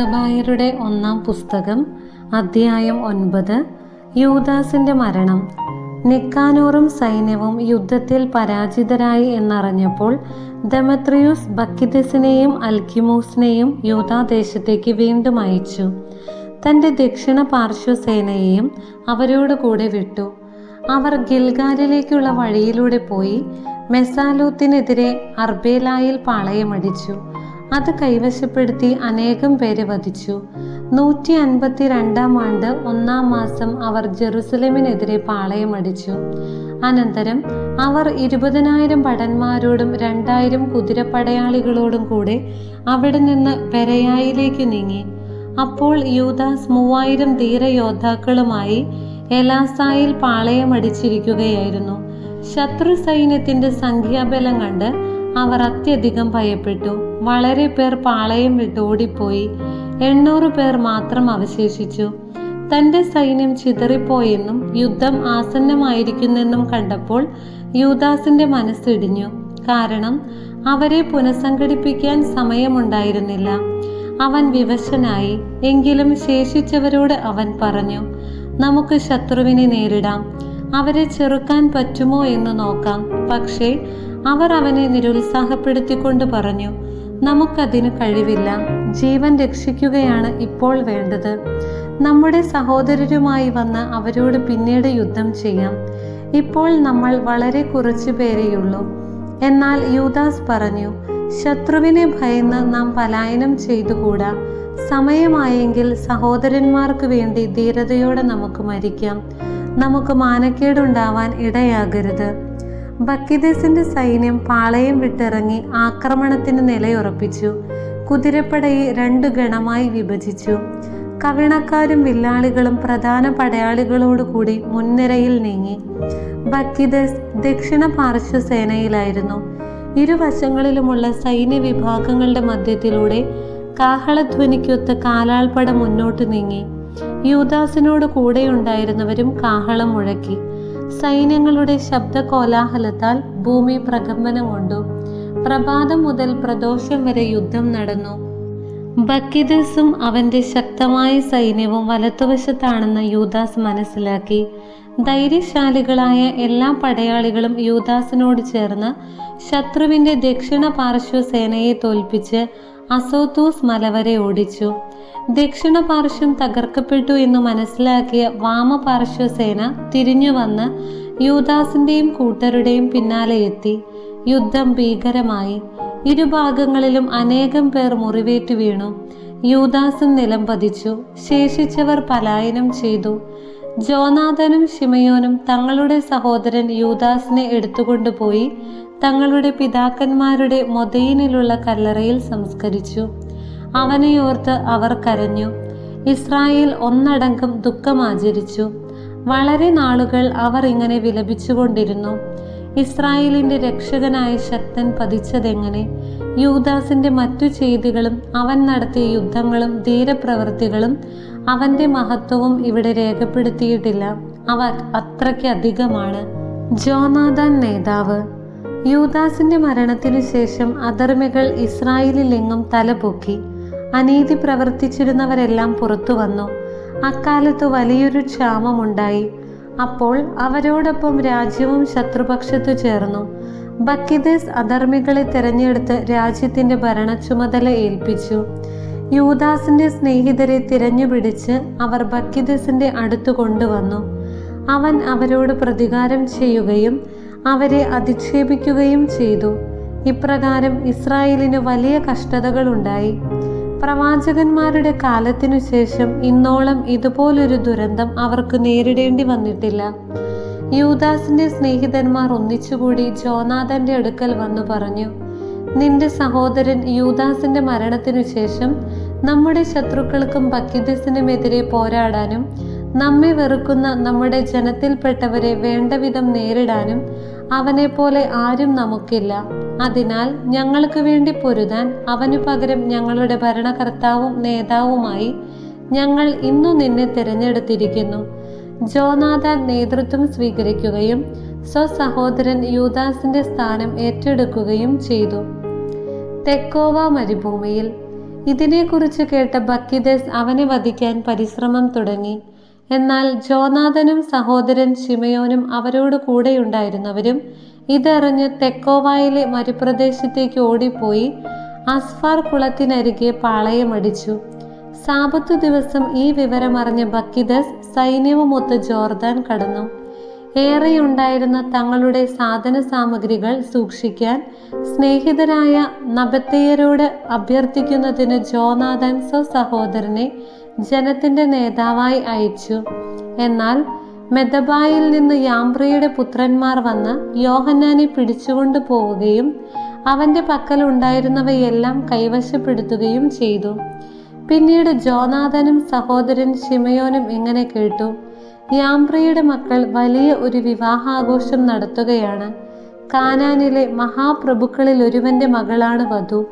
മക്കബായരുടെ ഒന്നാം പുസ്തകം അധ്യായം ഒൻപത് യൂദാസിന്റെ മരണം. നിക്കാനോറും സൈന്യവും യുദ്ധത്തിൽ പരാജിതരായി എന്നറിഞ്ഞപ്പോൾ ദമത്രിയൂസ് ബക്കിദസിനെയും അൽക്കിമൂസിനെയും യൂദാദേശത്തേക്ക് വീണ്ടും അയച്ചു. തന്റെ ദക്ഷിണ പാർശ്വസേനയെയും അവരോട് കൂടെ വിട്ടു. അവർ ഗിൽഗാലിലേക്കുള്ള വഴിയിലൂടെ പോയി മെസാലൂത്തിനെതിരെ അർബേലായിൽ പാളയമടിച്ചു. അത് കൈവശപ്പെടുത്തി അനേകം പേരെ വധിച്ചു. നൂറ്റി അൻപത്തി രണ്ടാം ആണ്ട് ഒന്നാം മാസം അവർ ജെറുസലേമിനെതിരെ പാളയമടിച്ചു അനന്തരം അവർ ഇരുപതിനായിരം ഭടന്മാരോടും രണ്ടായിരം കുതിരപ്പടയാളികളോടും കൂടെ അവിടെ നിന്ന് പെരയായിലേക്ക് നീങ്ങി. അപ്പോൾ യൂദാസ് മൂവായിരം ധീരയോദ്ധാക്കളുമായി എലാസായിൽ പാളയമടിച്ചിരിക്കുകയായിരുന്നു ശത്രു സൈന്യത്തിന്റെ സംഖ്യാബലം കണ്ട് അവർ അത്യധികം ഭയപ്പെട്ടു. വളരെ പേർ പാളയം വിട്ട് ഓടിപ്പോയി. എണ്ണൂറ് പേർ മാത്രം അവശേഷിച്ചു. തന്റെ സൈന്യം ചിതറിപ്പോയെന്നും യുദ്ധം ആസന്നമായിരിക്കുന്നെന്നും കണ്ടപ്പോൾ യൂദാസിന്റെ മനസ്സിടിഞ്ഞു കാരണം അവരെ പുനഃസംഘടിപ്പിക്കാൻ സമയമുണ്ടായിരുന്നില്ല. അവൻ വിവശനായി. എങ്കിലും ശേഷിച്ചവരോട് അവൻ പറഞ്ഞു നമുക്ക് ശത്രുവിനെ നേരിടാം. അവരെ ചെറുക്കാൻ പറ്റുമോ എന്ന് നോക്കാം. പക്ഷേ അവർ അവനെ നിരുത്സാഹപ്പെടുത്തിക്കൊണ്ട് പറഞ്ഞു നമുക്കതിന് കഴിവില്ല. ജീവൻ രക്ഷിക്കുകയാണ് ഇപ്പോൾ വേണ്ടത്. നമ്മുടെ സഹോദരരുമായി വന്ന് അവരോട് പിന്നീട് യുദ്ധം ചെയ്യാം. ഇപ്പോൾ നമ്മൾ വളരെ കുറച്ചു പേരെയുള്ളൂ. എന്നാൽ യൂദാസ് പറഞ്ഞു ശത്രുവിനെ ഭയന്ന് നാം പലായനം ചെയ്തുകൂടാ. സമയമായെങ്കിൽ സഹോദരന്മാർക്ക് വേണ്ടി ധീരതയോടെ നമുക്ക് മരിക്കാം. നമുക്ക് മാനക്കേടുണ്ടാവാൻ ഇടയാകരുത്. ബക്കിദേസിന്റെ സൈന്യം പാളയം വിട്ടിറങ്ങി ആക്രമണത്തിന് നിലയുറപ്പിച്ചു. കുതിരപ്പടയെ രണ്ടു ഗണമായി വിഭജിച്ചു. കവിണക്കാരും വില്ലാളികളും പ്രധാന പടയാളികളോടുകൂടി മുൻനിരയിൽ നീങ്ങി. ബക്കിദസ് ദക്ഷിണ പാർശ്വസേനയിലായിരുന്നു. ഇരുവശങ്ങളിലുമുള്ള സൈന്യ വിഭാഗങ്ങളുടെ മധ്യത്തിലൂടെ കാഹളധ്വനിക്കൊത്ത് കാലാൾപ്പട മുന്നോട്ട് നീങ്ങി. യൂദാസിനോട് കൂടെയുണ്ടായിരുന്നവരും കാഹളം മുഴക്കി. സൈന്യങ്ങളുടെ ശബ്ദ കോലാഹലത്താൽ ഭൂമി പ്രകമ്പനം കൊണ്ടു. പ്രഭാതം മുതൽ പ്രദോഷം വരെ യുദ്ധം നടന്നു. ബക്കിദസും അവന്റെ ശക്തമായ സൈന്യവും വലത്തുവശത്താണെന്ന് യൂദാസ് മനസ്സിലാക്കി. ധൈര്യശാലികളായ എല്ലാ പടയാളികളും യൂദാസിനോട് ചേർന്ന് ശത്രുവിന്റെ ദക്ഷിണ പാർശ്വസേനയെ തോൽപ്പിച്ച് അസോത്തൂസ് മലവരെ ഓടിച്ചു. ദക്ഷിണ പാർശ്വം തകർക്കപ്പെട്ടു എന്ന് മനസ്സിലാക്കിയ വാമപാർശ്വ സേന തിരിഞ്ഞു വന്ന് യൂദാസിന്റെയും കൂട്ടരുടെയും പിന്നാലെ എത്തി. യുദ്ധം ഭീകരമായി. ഇരുഭാഗങ്ങളിലും അനേകം പേർ മുറിവേറ്റു വീണു. യൂദാസും നിലം പതിച്ചു ശേഷിച്ചവർ പലായനം ചെയ്തു. ജോനാഥനും ഷിമയോനും തങ്ങളുടെ സഹോദരൻ യൂദാസിനെ എടുത്തുകൊണ്ടുപോയി തങ്ങളുടെ പിതാക്കന്മാരുടെ മൊതയിനിലുള്ള കല്ലറയിൽ സംസ്കരിച്ചു. അവനെയോർത്ത് അവർ കരഞ്ഞു. ഇസ്രായേൽ ഒന്നടങ്കം ദുഃഖമാചരിച്ചു. വളരെ നാളുകൾ അവർ ഇങ്ങനെ വിലപിച്ചുകൊണ്ടിരുന്നു. ഇസ്രായേലിന്റെ രക്ഷകനായ ശക്തൻ പതിച്ചതെങ്ങനെ? യൂദാസിന്റെ മറ്റു ചെയ്തികളും അവൻ നടത്തിയ യുദ്ധങ്ങളും ധീരപ്രവൃത്തികളും അവന്റെ മഹത്വവും ഇവിടെ രേഖപ്പെടുത്തിയിട്ടില്ല. അവ അത്രയ്ക്ക് അധികമാണ്. ജോനാഥാൻ നേതാവ്. യൂദാസിന്റെ മരണത്തിനു ശേഷം അധർമ്മികൾ ഇസ്രായേലിലെങ്ങും തലപൊക്കി. അനീതി പ്രവർത്തിച്ചിരുന്നവരെല്ലാം പുറത്തു വന്നു. അക്കാലത്ത് വലിയൊരു ക്ഷാമമുണ്ടായി. അപ്പോൾ അവരോടൊപ്പം രാജ്യവും ശത്രുപക്ഷത്തു ചേർന്നു. ബക്കിദേസ് അധർമ്മികളെ തിരഞ്ഞെടുത്ത് രാജ്യത്തിന്റെ ഭരണ ചുമതല ഏൽപ്പിച്ചു. യൂദാസിന്റെ സ്നേഹിതരെ തിരഞ്ഞുപിടിച്ച് അവർ ബക്കിദേസിന്റെ അടുത്ത് കൊണ്ടുവന്നു. അവൻ അവരോട് പ്രതികാരം ചെയ്യുകയും അവരെ അധിക്ഷേപിക്കുകയും ചെയ്തു. ഇപ്രകാരം ഇസ്രായേലിന് വലിയ കഷ്ടതകൾ ഉണ്ടായി പ്രവാചകന്മാരുടെ കാലത്തിനു ശേഷം ഇന്നോളം ഇതുപോലൊരു ദുരന്തം അവർക്ക് നേരിടേണ്ടി വന്നിട്ടില്ല. യൂദാസിന്റെ സ്നേഹിതന്മാർ ഒന്നിച്ചുകൂടി ജോനാഥന്റെ അടുക്കൽ വന്നു പറഞ്ഞു നിന്റെ സഹോദരൻ യൂദാസിന്റെ മരണത്തിനു ശേഷം നമ്മുടെ ശത്രുക്കൾക്കും ബക്കിദസിനുമെതിരെ പോരാടാനും നമ്മെ വെറുക്കുന്ന നമ്മുടെ ജനത്തിൽപ്പെട്ടവരെ വേണ്ടവിധം നേരിടാനും അവനെ പോലെ ആരും നമുക്കില്ല. അതിനാൽ ഞങ്ങൾക്ക് വേണ്ടി പൊരുതാൻ അവനു പകരം ഞങ്ങളുടെ ഭരണകർത്താവും നേതാവുമായി ഞങ്ങൾ ഇന്നു നിന്നെ തിരഞ്ഞെടുത്തിരിക്കുന്നു. ജോനാഥാൻ നേതൃത്വം സ്വീകരിക്കുകയും സ്വസഹോദരൻ യൂദാസിന്റെ സ്ഥാനം ഏറ്റെടുക്കുകയും ചെയ്തു. തെക്കോവ മരുഭൂമിയിൽ. ഇതിനെക്കുറിച്ച് കേട്ട ബക്കിദസ് അവനെ വധിക്കാൻ പരിശ്രമം തുടങ്ങി. എന്നാൽ ജോനാഥനും സഹോദരൻ ഷിമയോനും അവരോട് കൂടെയുണ്ടായിരുന്നവരും ഇതറിഞ്ഞ് തെക്കോവായിലെ മരുപ്രദേശത്തേക്ക് ഓടിപ്പോയി. അസ്ഫാർ കുളത്തിനരികെ പാളയമടിച്ചു. സാപത്തു ദിവസം ഈ വിവരമറിഞ്ഞ ബക്കിദസ് സൈന്യവുമൊത്ത് ജോർദാൻ കടന്നു. ഏറെയുണ്ടായിരുന്ന തങ്ങളുടെ സാധന സാമഗ്രികൾ സൂക്ഷിക്കാൻ സ്നേഹിതരായ നബത്തയ്യരോട് അഭ്യർത്ഥിക്കുന്നതിന് ജോനാഥൻ സ്വസഹോദരനെ ജനത്തിന്റെ നേതാവായി അയച്ചു. എന്നാൽ മെദബായിൽ നിന്ന് യാംബ്രയുടെ പുത്രന്മാർ വന്ന് യോഹന്നാനെ പിടിച്ചുകൊണ്ടു പോവുകയും അവന്റെ പക്കൽ ഉണ്ടായിരുന്നവയെല്ലാം കൈവശപ്പെടുത്തുകയും ചെയ്തു. പിന്നീട് ജോനാഥനും സഹോദരൻ ഷിമയോനും ഇങ്ങനെ കേട്ടു യാംബ്രയുടെ മക്കൾ വലിയ ഒരു വിവാഹാഘോഷം നടത്തുകയാണ്. കാനാനിലെ മഹാപ്രഭുക്കളിൽ ഒരുവന്റെ മകളാണ് വധു.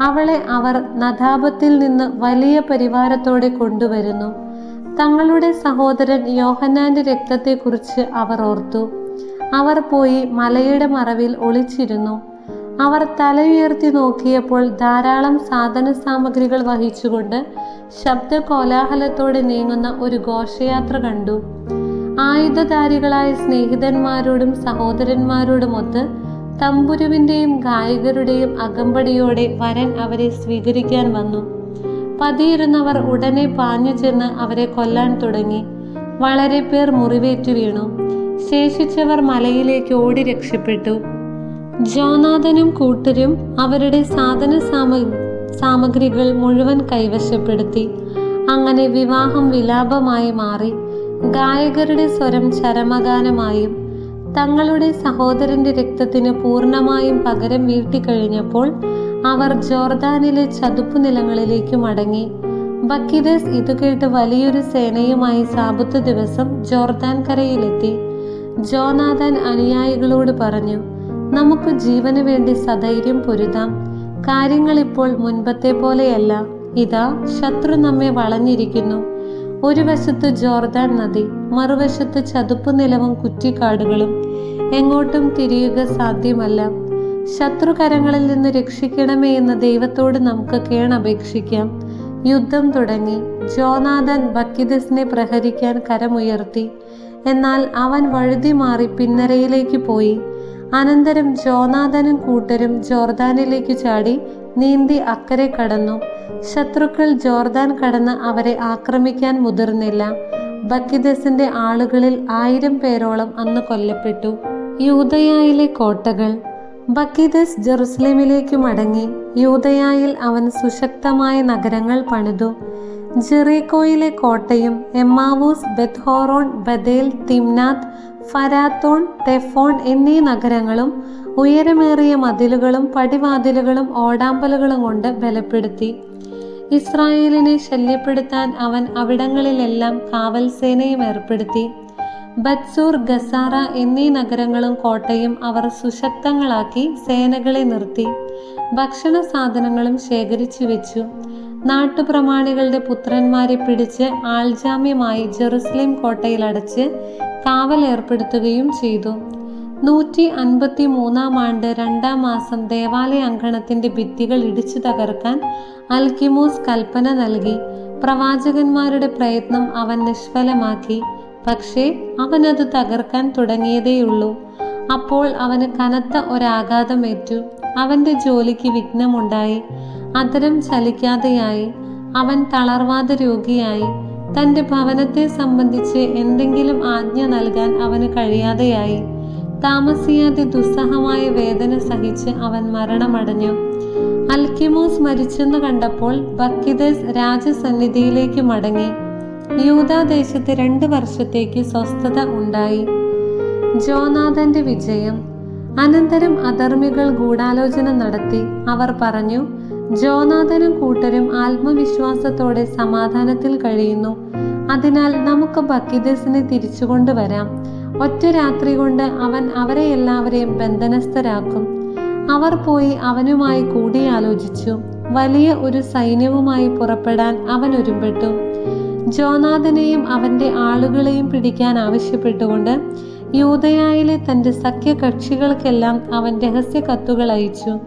അവളെ അവർ നദാപത്തിൽ നിന്ന് വലിയ പരിവാരത്തോടെ കൊണ്ടുവരുന്നു. തങ്ങളുടെ സഹോദരൻ യോഹന്നാന്റെ രക്തത്തെക്കുറിച്ച് അവർ ഓർത്തു. അവർ പോയി മലയുടെ മറവിൽ ഒളിച്ചിരുന്നു. അവർ തലയുയർത്തി നോക്കിയപ്പോൾ ധാരാളം സാധന സാമഗ്രികൾ വഹിച്ചുകൊണ്ട് ശബ്ദ കോലാഹലത്തോടെ നീങ്ങുന്ന ഒരു ഘോഷയാത്ര കണ്ടു. ആയുധധാരികളായ സ്നേഹിതന്മാരോടും സഹോദരന്മാരോടുമൊത്ത് തമ്പുരുവിന്റെയും ഗായകരുടെയും അകമ്പടിയോടെ വരൻ അവരെ സ്വീകരിക്കാൻ വന്നു. പതിയിരുന്നവർ ഉടനെ പാഞ്ഞു ചെന്ന് അവരെ കൊല്ലാൻ തുടങ്ങി. വളരെ പേർ മുറിവേറ്റു വീണു. ശേഷിച്ചവർ മലയിലേക്ക് ഓടി രക്ഷപ്പെട്ടു. ജോനാഥനും കൂട്ടരും അവരുടെ സാധന സാമഗ്രികൾ മുഴുവൻ കൈവശപ്പെടുത്തി. അങ്ങനെ വിവാഹം വിലാപമായി മാറി. ഗായകരുടെ സ്വരം ചരമഗാനമായും തങ്ങളുടെ സഹോദരന്റെ രക്തത്തിന് പൂർണമായും പകരം വീട്ടിക്കഴിഞ്ഞപ്പോൾ അവർ ജോർദാനിലെ ചതുപ്പ് നിലങ്ങളിലേക്ക് മടങ്ങി. ബക്കിദസ് ഇത് കേട്ട് വലിയൊരു സേനയുമായി സാബുത്ത് ദിവസം ജോർദാൻ കരയിലെത്തി. ജോനാഥൻ അനുയായികളോട് പറഞ്ഞു നമുക്ക് ജീവന് വേണ്ടി സധൈര്യം പൊരുതാം. കാര്യങ്ങൾ ഇപ്പോൾ മുൻപത്തെ പോലെയല്ല. ഇതാ ശത്രു നമ്മെ വളഞ്ഞിരിക്കുന്നു. ഒരു വശത്ത് ജോർദാൻ നദി മറുവശത്ത് ചതുപ്പ് നിലവും കുറ്റിക്കാടുകളും. എങ്ങോട്ടും തിരിയുക സാധ്യമല്ല. ശത്രുകരങ്ങളിൽ നിന്ന് രക്ഷിക്കണമേ എന്ന് ദൈവത്തോട് നമുക്ക് കേണപേക്ഷിക്കാം. യുദ്ധം തുടങ്ങി. ജോനാഥൻ ബക്കിദസിനെ പ്രഹരിക്കാൻ കരമുയർത്തി. എന്നാൽ അവൻ വഴുതി മാറി പിന്നരയിലേക്ക് പോയി. അനന്തരം ജോനാഥനും കൂട്ടരും ജോർദാനിലേക്ക് ചാടി നീന്തി അക്കരെ കടന്നു. ശത്രുക്കൾ ജോർദാൻ കടന്ന് അവരെ ആക്രമിക്കാൻ മുതിർന്നില്ല. ബക്കിദസിന്റെ ആളുകളിൽ ആയിരം പേരോളം അന്ന് കൊല്ലപ്പെട്ടു. യൂതയായിലെ കോട്ടകൾ. ബക്കിദസ് ജെറുസലേമിലേക്ക് മടങ്ങി. യൂതയായിൽ അവൻ സുശക്തമായ നഗരങ്ങൾ പണിതു. ജെറീക്കോയിലെ കോട്ടയും എമ്മാവൂസ് ബെത്ഹോറോൺ ബദേൽ തിംനാത്ത് ഫരാത്തോൺ ടെഫോൺ എന്നീ നഗരങ്ങളും ഉയരമേറിയ മതിലുകളും പടിവാതിലുകളും ഓടാമ്പലുകളും കൊണ്ട് ബലപ്പെടുത്തി. ഇസ്രായേലിനെ ശല്യപ്പെടുത്താൻ അവൻ അവിടങ്ങളിലെല്ലാം കാവൽ സേനയും ഏർപ്പെടുത്തി. ബത്സൂർ ഗസാറ എന്നീ നഗരങ്ങളും കോട്ടയും അവർ സുശക്തങ്ങളാക്കി സേനകളെ നിർത്തി. ഭക്ഷണ സാധനങ്ങളും ശേഖരിച്ചു വെച്ചു. നാട്ടുപ്രമാണികളുടെ പുത്രന്മാരെ പിടിച്ച് ആൾജാമ്യമായി ജെറുസലേം കോട്ടയിൽ അടച്ച് കാവൽ ഏർപ്പെടുത്തുകയും ചെയ്തു. നൂറ്റി അൻപത്തി മൂന്നാം ആണ്ട് രണ്ടാം മാസം ദേവാലയ അങ്കണത്തിന്റെ ഭിത്തികൾ ഇടിച്ചു തകർക്കാൻ അൽക്കിമോസ് കൽപ്പന നൽകി. പ്രവാചകന്മാരുടെ പ്രയത്നം അവൻ നിഷ്ഫലമാക്കി. പക്ഷേ അവനത് തകർക്കാൻ തുടങ്ങിയതേയുള്ളൂ. അപ്പോൾ അവന് കനത്ത ഒരാഘാതമേറ്റു. അവന്റെ ജോലിക്ക് വിഘ്നമുണ്ടായി. അതരം ചലിക്കാതെയായി. അവൻ തളർവാദ രോഗിയായി. തന്റെ ഭവനത്തെ സംബന്ധിച്ച് എന്തെങ്കിലും ആജ്ഞ നൽകാൻ അവന് കഴിയാതെയായി. താമസിയാതെ ദുസ്സഹമായ വേദന സഹിച്ച് അവൻ മരണമടഞ്ഞു. അൽക്കിമോസ് മരിച്ചെന്ന് കണ്ടപ്പോൾ ബക്കിദേസ് രാജസന്നിധിയിലേക്ക് മടങ്ങി. യൂതാദേശത്ത് രണ്ട് വർഷത്തേക്ക് സ്വസ്ഥത ഉണ്ടായി. ജോനാഥന്റെ വിജയം. അനന്തരം അധർമ്മികൾ ഗൂഢാലോചന നടത്തി. അവർ പറഞ്ഞു ജോനാഥനും കൂട്ടരും ആത്മവിശ്വാസത്തോടെ സമാധാനത്തിൽ കഴിയുന്നു. അതിനാൽ നമുക്ക് ബക്കിദസിനെ തിരിച്ചു കൊണ്ടുവരാം ഒറ്റ രാത്രി കൊണ്ട് അവൻ അവരെ എല്ലാവരെയും ബന്ധനസ്ഥരാക്കും. അവർ പോയി അവനുമായി കൂടിയാലോചിച്ചു. വലിയ ഒരു സൈന്യവുമായി പുറപ്പെടാൻ അവൻ ഒരുമ്പെട്ടു. ജോനാഥനെയും അവന്റെ ആളുകളെയും പിടിക്കാൻ ആവശ്യപ്പെട്ടുകൊണ്ട് യൂതയായിലെ തന്റെ സഖ്യകക്ഷികൾക്കെല്ലാം അവൻ രഹസ്യ കത്തുകൾ അയച്ചു.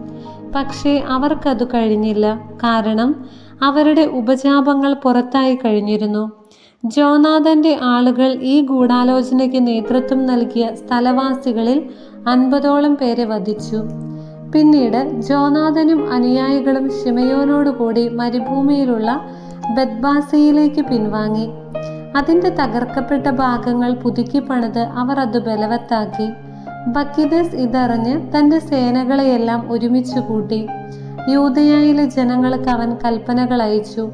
പക്ഷേ അവർക്കതു കഴിഞ്ഞില്ല. കാരണം അവരുടെ ഉപജാപങ്ങൾ പുറത്തായി കഴിഞ്ഞിരുന്നു. ജോനാഥന്റെ ആളുകൾ ഈ ഗൂഢാലോചനയ്ക്ക് നേതൃത്വം നൽകിയ സ്ഥലവാസികളിൽ അൻപതോളം പേരെ വധിച്ചു. പിന്നീട് ജോനാഥനും അനുയായികളും ഷിമയോനോടുകൂടി മരുഭൂമിയിലുള്ള ബദ്ബാസയിലേക്ക് പിൻവാങ്ങി. അതിന്റെ തകർക്കപ്പെട്ട ഭാഗങ്ങൾ പുതുക്കി പണിത് അവർ അത് ബലവത്താക്കി. ബക്കിദസ് ഇതറിഞ്ഞ് തന്റെ സേനകളെയെല്ലാം ഒരുമിച്ച് കൂട്ടി. യൂതയായിലെ ജനങ്ങൾക്ക് അവൻ കൽപ്പനകൾ അയച്ചു.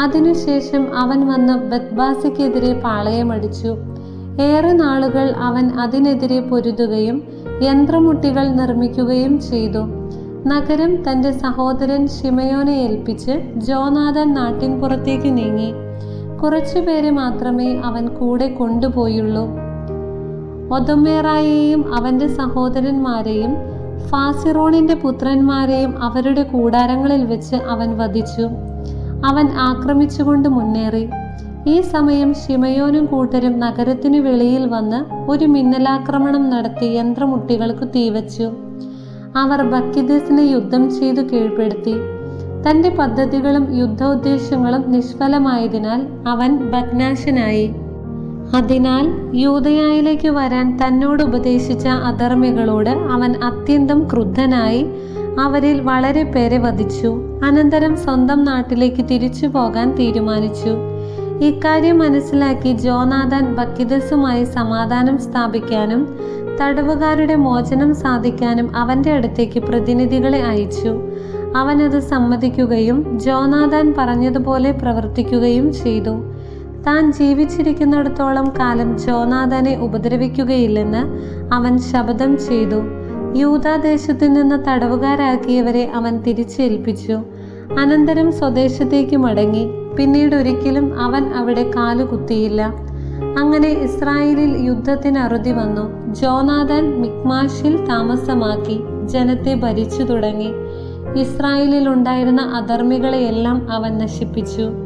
അതിനുശേഷം അവൻ വന്ന് ബദ്ബാസിക്കെതിരെ പാളയമടിച്ചു. ഏറെ നാളുകൾ അവൻ അതിനെതിരെ പൊരുതുകയും യന്ത്രമുട്ടികൾ നിർമ്മിക്കുകയും ചെയ്തു. നഗരം തന്റെ സഹോദരൻ ഷിമയോനെ ഏൽപ്പിച്ച് ജോനാഥൻ നാട്ടിൻ പുറത്തേക്ക് നീങ്ങി. കുറച്ചുപേരെ മാത്രമേ അവൻ കൂടെ കൊണ്ടുപോയുള്ളൂ. ഒതമേറായെയും അവന്റെ സഹോദരന്മാരെയും ഫാസിറോണിന്റെ പുത്രന്മാരെയും അവരുടെ കൂടാരങ്ങളിൽ വെച്ച് അവൻ വധിച്ചു. അവൻ ആക്രമിച്ചുകൊണ്ട് മുന്നേറി. ഈ സമയം ഷിമയോനും കൂട്ടരും നഗരത്തിനു വെളിയിൽ വന്ന് ഒരു മിന്നലാക്രമണം നടത്തി യന്ത്രമുട്ടികൾക്ക് തീവച്ചു അവർ ബക്കിദസിനെ യുദ്ധം ചെയ്തു കീഴ്പ്പെടുത്തി. തന്റെ പദ്ധതികളും യുദ്ധോദ്ദേശങ്ങളും നിഷ്ഫലമായതിനാൽ അവൻ ഭഗ്നാശനായി. അതിനാൽ യൂതയായിലേക്ക് വരാൻ തന്നോട് ഉപദേശിച്ച അധർമ്മികളോട് അവൻ അത്യന്തം ക്രുദ്ധനായി അവരിൽ വളരെ പേരെ വധിച്ചു. അനന്തരം സ്വന്തം നാട്ടിലേക്ക് തിരിച്ചു പോകാൻ തീരുമാനിച്ചു. ഇക്കാര്യം മനസ്സിലാക്കി ജോനാഥൻ ബക്കിദസുമായി സമാധാനം സ്ഥാപിക്കാനും തടവുകാരുടെ മോചനം സാധിക്കാനും അവന്റെ അടുത്തേക്ക് പ്രതിനിധികളെ അയച്ചു. അവനത് സമ്മതിക്കുകയും ജോനാഥൻ പറഞ്ഞതുപോലെ പ്രവർത്തിക്കുകയും ചെയ്തു. താൻ ജീവിച്ചിരിക്കുന്നിടത്തോളം കാലം ജോനാഥനെ ഉപദ്രവിക്കുകയില്ലെന്ന് അവൻ ശപഥം ചെയ്തു. യൂതാദേശത്തു നിന്ന് തടവുകാരാക്കിയവരെ അവൻ തിരിച്ചേൽപ്പിച്ചു. അനന്തരം സ്വദേശത്തേക്ക് മടങ്ങി. പിന്നീട് ഒരിക്കലും അവൻ അവിടെ കാലുകുത്തിയില്ല. അങ്ങനെ ഇസ്രായേലിൽ യുദ്ധത്തിന് അറുതി വന്നു. ജോനാഥൻ മിക്മാഷിൽ താമസമാക്കി. ജനത്തെ ഭരിച്ചു തുടങ്ങി. ഇസ്രായേലിൽ ഉണ്ടായിരുന്ന അധർമ്മികളെയെല്ലാം അവൻ നശിപ്പിച്ചു.